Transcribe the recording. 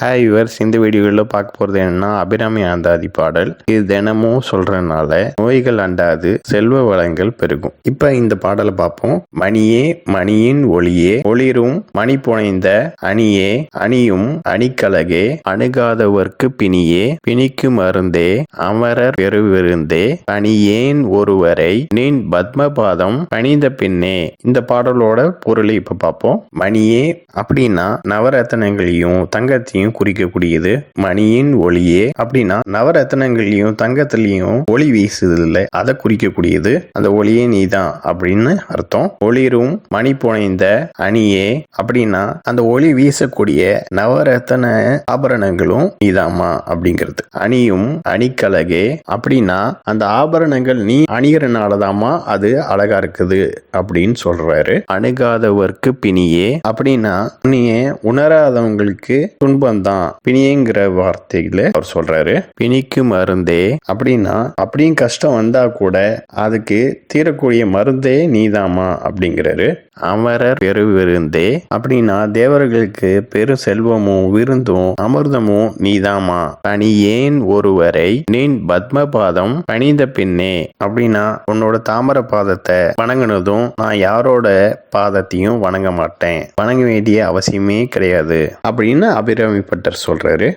Hi yours இந்த வீடியோவில் பார்க்க போகிறது என்னன்னா அபிராமி ஆந்தாதி பாடல். இது தினமும் சொல்கிறதுனால நோய்கள் அண்டாது செல்வ வளங்கள் பெருகும். இப்போ இந்த பாடலை பார்ப்போம். மணியே மணியின் ஒளியே ஒளிரும் மணி புனைந்த அணியே அணியும் அணிக்கலகே அணுகாதவர்க்கு பிணியே பிணிக்கு மருந்தே அமரர் பெருவிருந்தே பணியேன் ஒருவரை நின் பத்மபாதம் பணிந்த பின்னே. இந்த பாடலோட பொருளை இப்போ பார்ப்போம். மணியே அப்படின்னா நவரத்தனங்களையும் தங்கத்தையும் குறிக்கக்கூடியது. மணியின் ஒளியே. அப்படின்னா நவரத்னங்களையும் தங்கத்திலையும் ஒளி வீசுது இல்லை அதை குறிக்கக்கூடியது. அந்த ஒளியே நீதான் அப்படின்னு அர்த்தம். ஒளிரும் மணி புனைந்த அணியே. அப்படின்னா அந்த ஒளி வீசக்கூடிய நவரத்தன ஆபரணங்களும் நீதாம்மா அப்படிங்கிறது. அணியும் அணிக்கலகே. அப்படின்னா அந்த ஆபரணங்கள் நீ அணிகிறனாலதாம்மா அது அழகா இருக்குது அப்படின்னு சொல்றாரு. அணுகாதவர்க்கு பிணியே. அப்படின்னா பிணிய உணராதவங்களுக்கு துன்பம் தான் பிணிங்கிற வார்த்தையில அவர் சொல்றாரு. பிணிக்கு மருந்தே. அப்படின்னா அப்படியும் கஷ்டம் வந்தா கூட அதுக்கு தீரக்கூடிய மருந்தே நீதாமா அப்படிங்கிறாரு. அமரர் பெரு விருந்தே. அப்படின்னா தேவர்களுக்கு பெரு செல்வமும் விருந்தும் அமிர்தமும் நீதாமா பணியேன் ஒருவரை நின் பத்மபாதம் பணிந்த பின்னே. அப்படின்னா உன்னோட தாமர பாதத்தை வணங்கினதும் நான் யாரோட பாதத்தையும் வணங்க மாட்டேன். வணங்க வேண்டிய அவசியமே கிடையாது. அப்படின்னு அபிரமி பட்டர் சொல்கிறாரு